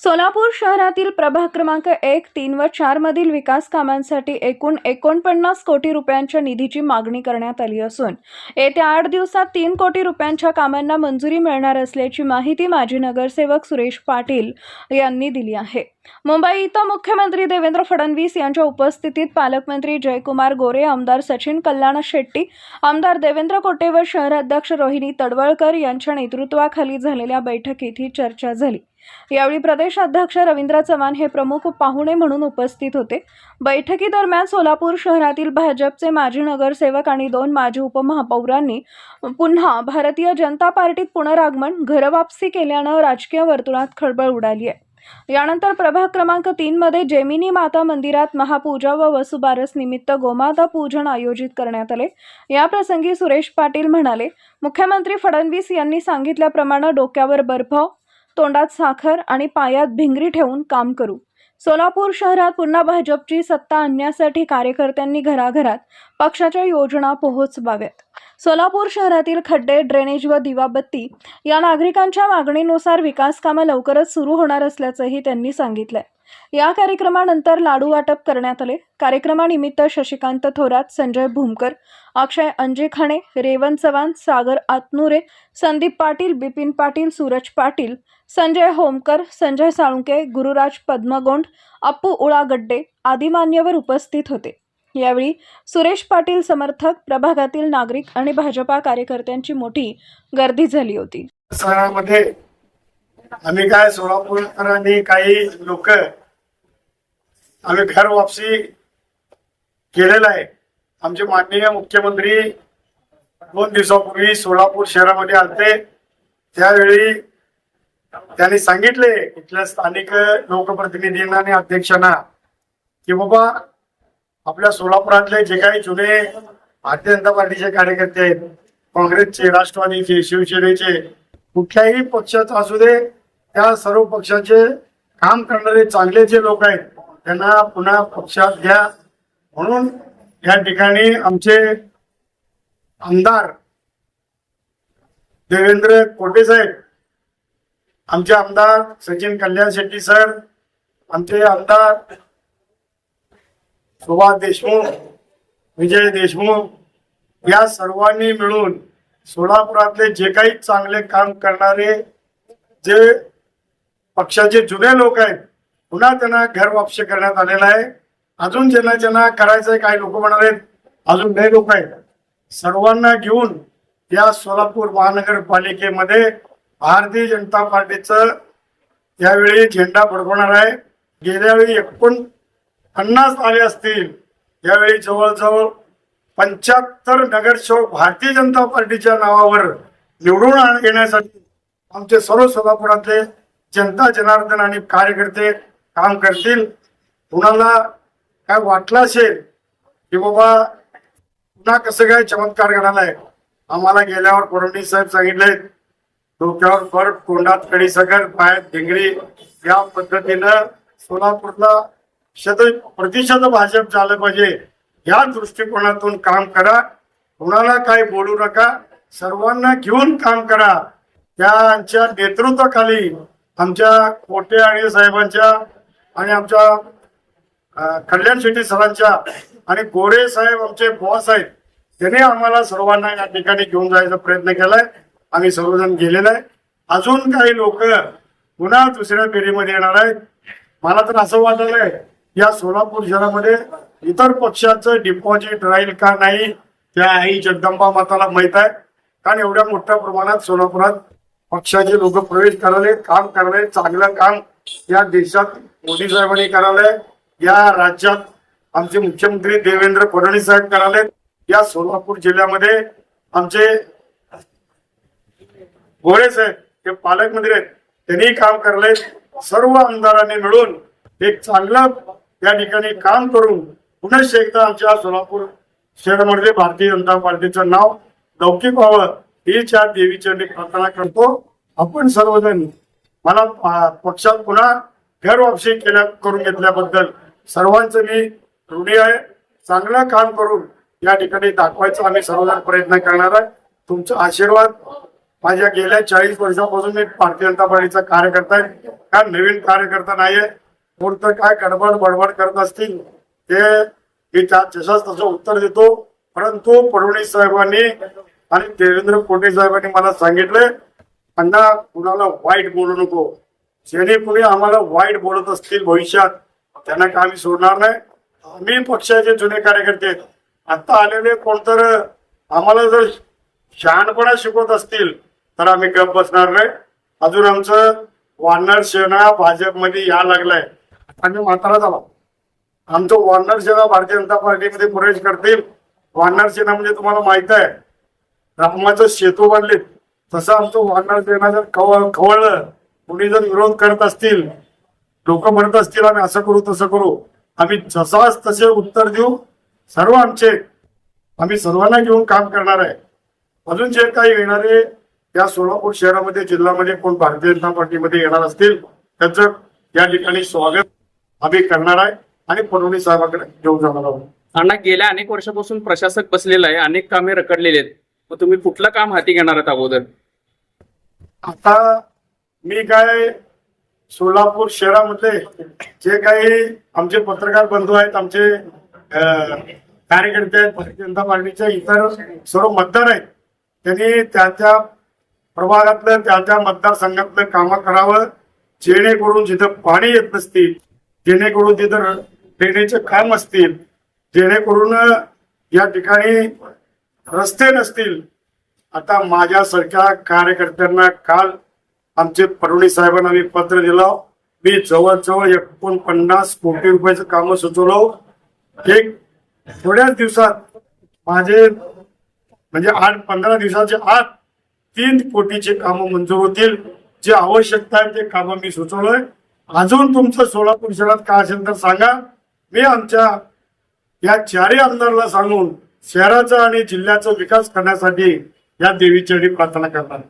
सोलापूर शहरातील प्रभाग क्रमांक एक तीन व चार मधील विकास कामांसाठी एकूण एकोणपन्नास कोटी रुपयांच्या निधीची मागणी करण्यात आली असून येत्या आठ दिवसात तीन कोटी रुपयांच्या कामांना मंजुरी मिळणार असल्याची माहिती माजी नगरसेवक सुरेश पाटील यांनी दिली आहे. मुंबई इथं मुख्यमंत्री देवेंद्र फडणवीस यांच्या उपस्थितीत पालकमंत्री जयकुमार गोरे आमदार सचिन कल्याण शेट्टी आमदार देवेंद्र कोटे व शहराध्यक्ष रोहिणी तडवळकर यांच्या नेतृत्वाखाली झालेल्या बैठकीत ही चर्चा झाली. यावेळी प्रदेशाध्यक्ष रवींद्र चव्हाण हे प्रमुख पाहुणे म्हणून उपस्थित होते. बैठकीदरम्यान सोलापूर शहरातील भाजपचे माजी नगरसेवक आणि दोन माजी उपमहापौरांनी पुन्हा भारतीय जनता पार्टीत पुनरागमन घरवापसी केल्यानं राजकीय वर्तुळात खळबळ उडाली आहे. यानंतर प्रभाग क्रमांक तीनमध्ये जेमिनी माता मंदिरात महापूजा व वसुबारस निमित्त गोमाता पूजन आयोजित करण्यात आले. याप्रसंगी सुरेश पाटील म्हणाले मुख्यमंत्री फडणवीस यांनी सांगितल्याप्रमाणे डोक्यावर बर्फ तोंडात साखर आणि पायात भिंगरी ठेवून काम करू. सोलापूर शहरात पुन्हा भाजपची सत्ता आणण्यासाठी कार्यकर्त्यांनी घराघरात पक्षाच्या योजना पोहोचवाव्यात. सोलापूर शहरातील खड्डे ड्रेनेज व दिवाबत्ती या नागरिकांच्या मागणीनुसार विकास कामं लवकरच सुरू होणार असल्याचंही त्यांनी सांगितलंय. या कार्यक्रमानंतर लाडू वाटप करण्यात आले. कार्यक्रमानिमित्त शशिकांत थोरात संजय भूमकर अक्षय अंजेखाणे रेवंत चव्हाण सागर आतनुरे संदीप पाटील बिपिन पाटील सूरज पाटील संजय होमकर संजय साळुंके गुरुराज पद्मगोंड अप्पू उळागड्डे आदी मान्यवर उपस्थित होते. यावेळी सुरेश पाटील समर्थक प्रभागातील नागरिक आणि भाजपा कार्यकर्त्यांची मोठी गर्दी झाली होती. सणामध्ये आम्ही काय सोलापूरकरांनी काही लोक आम्ही घर वापसी केलेला आहे. आमचे माननीय मुख्यमंत्री दोन दिवसापूर्वी सोलापूर शहरामध्ये आलते. त्यावेळी त्यांनी सांगितले इथल्या स्थानिक लोकप्रतिनिधींना आणि अध्यक्षांना की बाबा आपल्या सोलापुरातले जे काही जुने भारतीय जनता पार्टीचे कार्यकर्ते आहेत काँग्रेसचे राष्ट्रवादीचे शिवसेनेचे कुठल्याही पक्षाचा असू दे त्या सर्व पक्षाचे काम करणारे चांगले जे लोक आहेत त्यांना पुन्हा पक्षात घ्या. म्हणून या ठिकाणी आमचे आमदार देवेंद्र कोटे साहेब आमचे आमदार सचिन कल्याण शेट्टी सर आमचे आमदार सुभाष देशमुख विजय देशमुख या सर्वांनी मिळून सोलापुरातले जे काही चांगले काम करणारे जे पक्षाचे जुने लोक आहेत पुन्हा त्यांना घर वापस करण्यात आलेलं आहे. अजून ज्यांना ज्यांना करायचंय काही लोक म्हणाले अजून नाही लोक आहेत. सर्वांना घेऊन या सोलापूर महानगरपालिकेमध्ये भारतीय जनता पार्टीचं यावेळी झेंडा फडकवणार आहे. गेल्यावेळी एकूण पन्नास आले असतील. यावेळी जवळजवळ पंच्याहत्तर नगरसेवक भारतीय जनता पार्टीच्या नावावर निवडून आण- येण्यासाठी आमचे सर्व सोलापुरातले जनता जनार्दन आणि कार्यकर्ते काम करतील. कुणाला काय वाटलं असेल की बाबा पुन्हा कसं काय चमत्कार घडालाय आम्हाला गेल्यावर फडणवीस साहेब सांगितले डोक्यावर बर्फ तोंडात कडी सगर पायात ढेंगरी या पद्धतीनं सोलापूरला शत प्रतिशत भाजप झालं पाहिजे. या दृष्टिकोनातून काम करा. कुणाला काही बोलू नका. सर्वांना घेऊन काम करा. त्यांच्या नेतृत्वाखाली आमच्या कोटे आणि साहेबांच्या आणि आमच्या कल्याण शेट्टी सरांच्या आणि गोरे साहेब आमचे बॉस आहेत. त्यांनी आम्हाला सर्वांना या ठिकाणी घेऊन जायचा प्रयत्न केलाय. आम्ही सर्वजण गेलेलो आहे. अजून काही लोक पुन्हा दुसऱ्या फेरीमध्ये येणार आहेत. मला तर असं वाटलंय या सोलापूर शहरामध्ये इतर पक्षाचं डिपॉझिट राहील का नाही त्या आई जगदंबा माताला माहीत आहे. कारण एवढ्या मोठ्या प्रमाणात सोलापुरात पक्षाचे लोक प्रवेश कराले काम कराले चांगलं काम या देशात मोदी साहेबांनी करायलंय या राज्यात आमचे मुख्यमंत्री देवेंद्र फडणवीस साहेब कराले या सोलापूर जिल्ह्यामध्ये आमचे गोळे साहेब हे पालकमंत्री आहेत त्यांनी काम करले सर्व आमदारांनी मिळून एक चांगलं या ठिकाणी काम करून पुन्हा एकदा आमच्या सोलापूर शहरामध्ये भारतीय जनता पार्टीचं नाव लौकिक व्हावं हीच या देवीची प्रार्थना करतो आपण सर्वजण मला पक्षात पुन्हा घर वापसी केल्या करून घेतल्याबद्दल सर्वांचं मी ऋणी आहे. चांगलं काम करून या ठिकाणी दाखवायचा आम्ही सर्वजण प्रयत्न करणार आहे. तुमचा आशीर्वाद माझ्या गेल्या चाळीस वर्षापासून मी भारतीय जनता पार्टीचा कार्यकर्ता आहे. का नवीन कार्यकर्ता नाहीये? कोणतं काय गडबड बडबड करत असतील ते मी त्या तसंच तसं उत्तर देतो. परंतु फडणवीस साहेबांनी आणि देवेंद्र कोटे साहेबांनी मला सांगितले अण्णा कुणाला वाईट बोलू नको. जेणे कुणी आम्हाला वाईट बोलत असतील भविष्यात त्यांना काय आम्ही सोडणार नाही. आम्ही पक्षाचे जुने कार्यकर्ते आहेत. आता आलेले कोणतर आम्हाला जर शहाणपणा शिकवत असतील तर आम्ही गप बसणार नाही. अजून आमचं वानर सेना भाजपमध्ये या लागलाय. आणि म्हातारा झालो. आमचं वानर सेना भारतीय जनता पार्टीमध्ये प्रवेश करतील. वानर सेना म्हणजे तुम्हाला माहीत आहे. रामाचं सेतू बांधले तसं आमचं वानर सेना जर खवळ खवळलं कुणी जर विरोध करत असतील लोक म्हणत असतील आम्ही असं करू तसं करू. आम्ही जसाच तसे उत्तर देऊ सर्व आमचे. आम्ही सर्वांना घेऊन काम करणार आहे. अजून जे काही येणारे या सोलापूर शहरामध्ये जिल्ह्यामध्ये कोण भारतीय जनता पार्टीमध्ये येणार असतील त्यांचं या ठिकाणी स्वागत. आम्ही करणार आहे आणि फडणवीस साहेबांकडे घेऊन जाणार आहोत. अण्णा गेल्या अनेक वर्षापासून प्रशासक बसलेला आहे अनेक कामे रखडलेली आहेत. मग तुम्ही कुठलं काम हाती घेणार आहात अगोदर? आता मी काय सोलापूर शहरामध्ये जे काही आमचे पत्रकार बंधू आहेत आमचे कार्यकर्ते आहेत भारतीय जनता पार्टीचे इतर सर्व मतदार आहेत त्यांनी त्या त्या प्रभागातलं त्या त्या मतदारसंघातलं कामं करावं जेणेकरून जिथं पाणी येत नसतील जेणेकरून तिथं देण्याचे काम असतील जेणेकरून या ठिकाणी रस्ते नसतील. आता माझ्यासारख्या कार्यकर्त्यांना काल आमचे परवणी साहेबांना मी पत्र दिलं. मी जवळजवळ एकोणपन्नास कोटी रुपयाचं काम सुचवलं. एक थोड्याच दिवसात माझे म्हणजे आठ पंधरा दिवसाच्या आत तीन कोटीचे कामं मंजूर होतील. जे आवश्यकता आहे ते कामं मी सुचवलंय. अजून तुमचं सोलापूर शहरात काय असेल तर सांगा. मी आमच्या या चारही आमदारला सांगून शहराचा आणि जिल्ह्याचा विकास करण्यासाठी या देवीचरणी प्रार्थना करणार